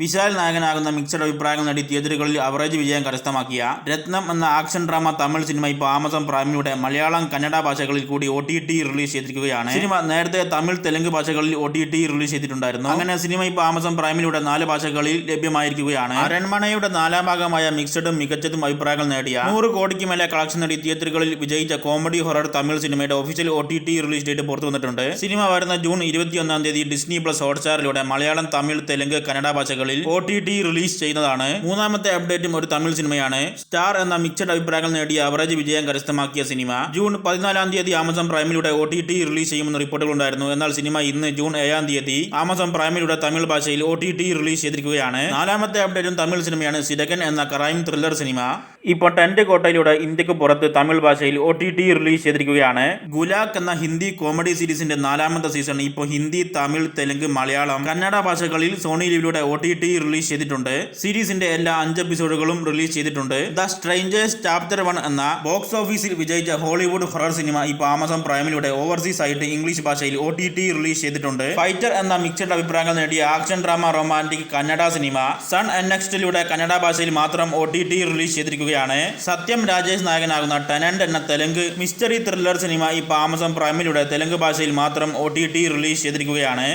വിശാൽ നായകനാകുന്ന മിക്സഡ് അഭിപ്രായങ്ങൾ നേടി തിയേറ്ററുകളിൽ അവറേജ് വിജയം കരസ്ഥമാക്കിയ രത്നം എന്ന ആക്ഷൻ ഡ്രാമ തമിഴ് സിനിമ ഇപ്പോൾ ആമസോൺ പ്രൈമിലൂടെ മലയാളം കന്നഡ ഭാഷകളിൽ കൂടി ഒ ടി ടി റിലീസ് ചെയ്തിരിക്കുകയാണ്. സിനിമ നേരത്തെ തമിഴ് തെലുങ്ക് ഭാഷകളിൽ ഒ ടി ടി റിലീസ് ചെയ്തിട്ടുണ്ടായിരുന്നു. അങ്ങനെ സിനിമ ഇപ്പോൾ ആമസോൺ പ്രൈമിലൂടെ നാല് ഭാഷകളിൽ ലഭ്യമായിരിക്കുകയാണ്. അരൺമണയുടെ നാലാം ഭാഗമായ മിക്സഡും മികച്ചതും അഭിപ്രായങ്ങൾ നേടിയ നൂറ് കോടിക്ക് മേലെ കളക്ഷൻ നേടി തിയേറ്ററുകളിൽ വിജയിച്ച കോമഡി ഹൊറർ തമിഴ് സിനിമയുടെ official O T T release date പുറത്തു വന്നിട്ടുണ്ട്. സിനിമ വരുന്ന ജൂൺ ഇരുപത്തിയൊന്നാം തീയതി ഡിസ്നി പ്ലസ് ഹോട്ട്സ്റ്റാറിലൂടെ മലയാളം തമിഴ് തെലുങ്ക് കന്നഡ ഭാഷകളിൽ ഒ ടി ടി റിലീസ് ചെയ്യുന്നതാണ്. മൂന്നാമത്തെ അപ്ഡേറ്റും ഒരു തമിഴ് സിനിമയാണ്. സ്റ്റാർ എന്ന മിക്സഡ് അഭിപ്രായങ്ങൾ നേടിയ അവറേജ് വിജയം കരസ്ഥമാക്കിയ സിനിമ. ജൂൺ പതിനാലാം തീയതി ആമസോൺ പ്രൈമിലൂടെ ഒ ടി ടി റിലീസ് ചെയ്യുമെന്ന് റിപ്പോർട്ടുകൾ ഉണ്ടായിരുന്നു എന്നാൽ സിനിമ ഇന്ന് ജൂൺ ഏഴാം തീയതി ആമസോൺ പ്രൈമിലൂടെ തമിഴ് ഭാഷയിൽ ഒ ടി ടി റിലീസ് ചെയ്തിരിക്കുകയാണ്. നാലാമത്തെ അപ്ഡേറ്റും തമിഴ് സിനിമയാണ് സിരകൻ എന്ന ക്രൈം ത്രില്ലർ സിനിമ. ഇപ്പോൾ ടെന്റ് കോട്ടയിലൂടെ ഇന്ത്യയ്ക്ക് പുറത്ത് തമിഴ് ഭാഷയിൽ ഒ ടി ടി റിലീസ് ചെയ്തിരിക്കുകയാണ്. ഗുലാഖ് എന്ന ഹിന്ദി കോമഡി സീരീസിന്റെ നാലാമത്തെ സീസൺ ഇപ്പോൾ ഹിന്ദി തമിഴ് തെലുങ്ക് മലയാളം കന്നഡ ഭാഷകളിൽ സോണി ലിവിലൂടെ ഒ ടി ടി റിലീസ് ചെയ്തിട്ടുണ്ട്. സീരീസിന്റെ എല്ലാ അഞ്ച് എപ്പിസോഡുകളും റിലീസ് ചെയ്തിട്ടുണ്ട്. ദ സ്ട്രേഞ്ചേഴ്സ് ചാപ്റ്റർ വൺ എന്ന ബോക്സ് ഓഫീസിൽ വിജയിച്ച ഹോളിവുഡ് ഹൊറർ സിനിമ ഇപ്പോൾ ആമസോൺ പ്രൈമിലൂടെ ഓവർസീസ് ആയിട്ട് ഇംഗ്ലീഷ് ഭാഷയിൽ ഒ ടി ടി റിലീസ് ചെയ്തിട്ടുണ്ട്. ഫൈറ്റർ എന്ന മിക്സഡ് അഭിപ്രായങ്ങൾ നേടിയ action drama romantic Kannada cinema sun and നെക്സ്റ്റിലൂടെ Kannada ഭാഷയിൽ മാത്രം ഒ ടി ടി റിലീസ് ചെയ്തിരിക്കുകയാണ്. സത്യം രാജേഷ് നായകനാകുന്ന ടെനന്റ് എന്ന തെലുങ്ക് മിസ്റ്ററി ത്രില്ലർ സിനിമ ഇപ്പോൾ ആമസോൺ പ്രൈമിലൂടെ തെലുങ്ക് ഭാഷയിൽ മാത്രം ഒ ടി ടി റിലീസ് ചെയ്തിരിക്കുകയാണ്.